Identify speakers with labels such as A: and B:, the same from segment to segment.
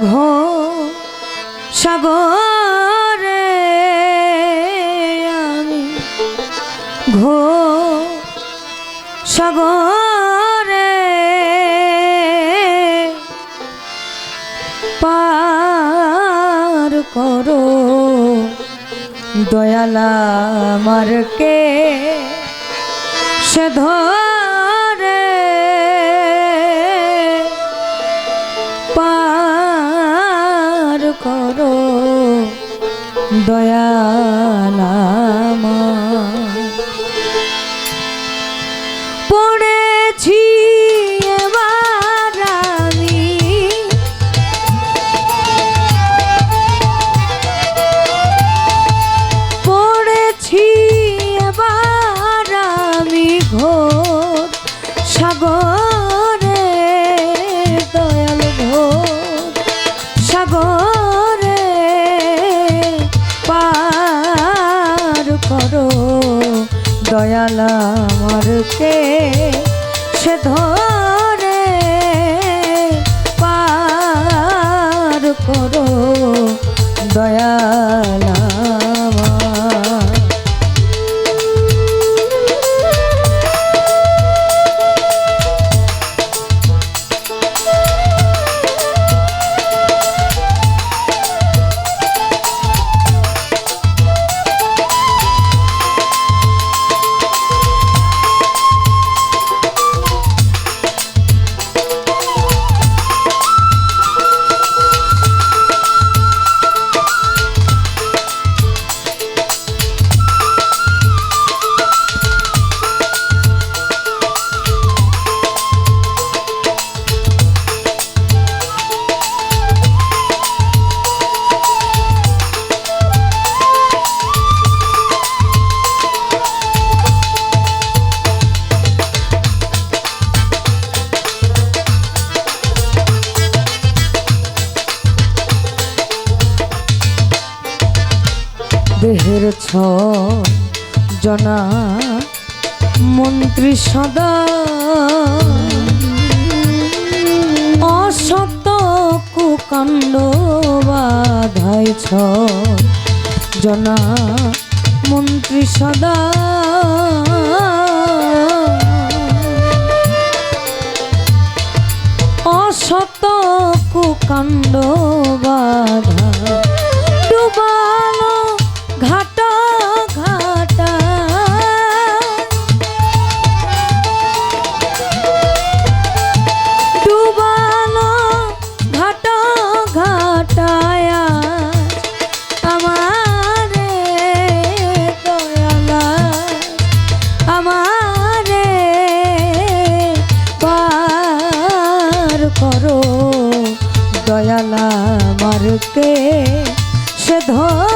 A: অঘো সাগরে ঘো সাগরে পার করো দয়ালা মারকে সে দয়ালা আমার। পড়েছি দয়াল আমারকে সে ধরে পার করো দয়াল দেহের ছ জনা মন্ত্রী সদা অসত কুকাণ্ড বাধাই ছ জনা মন্ত্রী সদা দয়ালা মারকে সে ধরে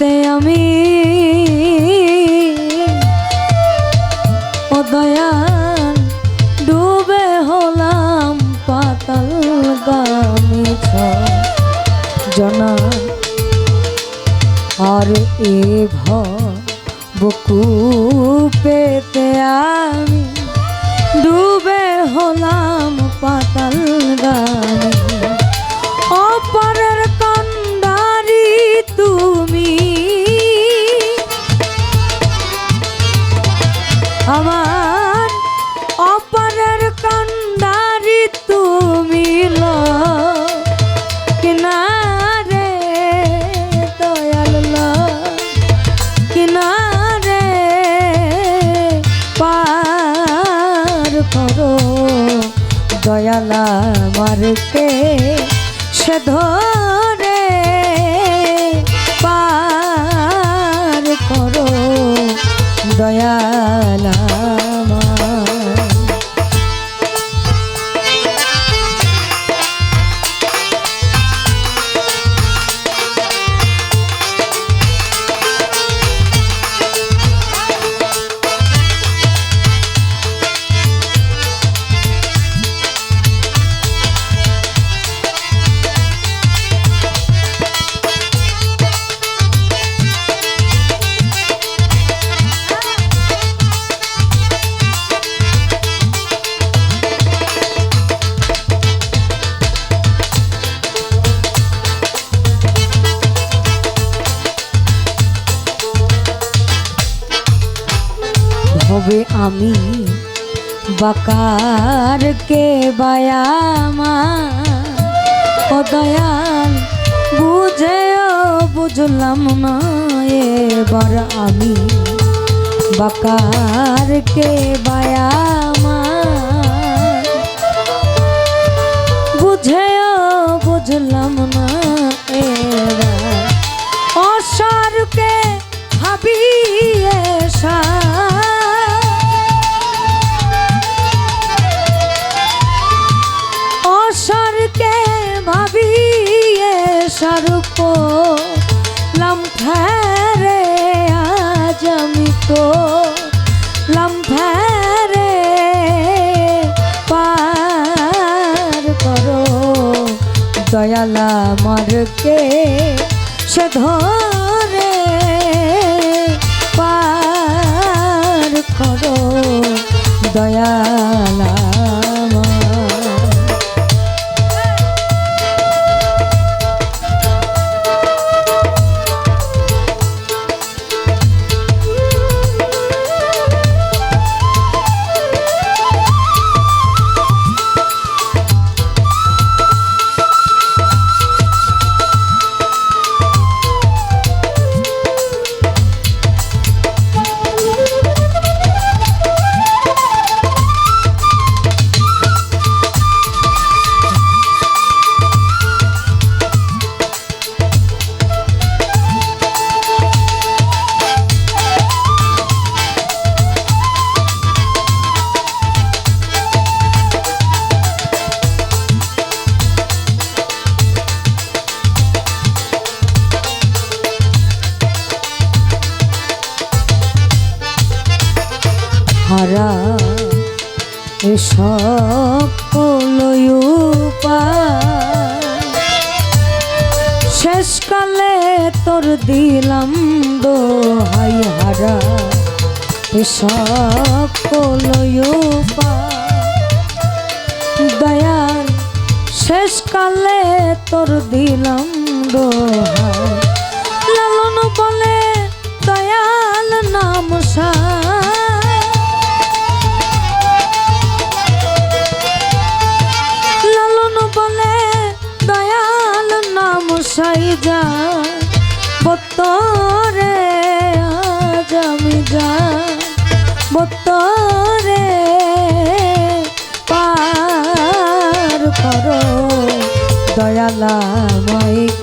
A: পেতে আমি ও দয়াল ডুবে হলাম পাতাল গামি জনা, আর এ বুকু পেতে আমি ডুবে হলাম পাতাল গানে অপরের দয়ালা মারকে সে ধরে হবে আমি বাকার কে বায়ামা। ও দয়াল, বুঝেও বুঝলাম না এবার আমি বাকার কে বায়ামা। দয়ালা মারকে সে হারা সকলয়ুপা শেষকালে তোর দিলাম দো দোহাই হারা সকলয়ুপা দয়াল শেষকালে তোর দিলাম দোহাই নাম যা বতরে আজ আমি যা বতরে পার করো দয়ালা মাইকে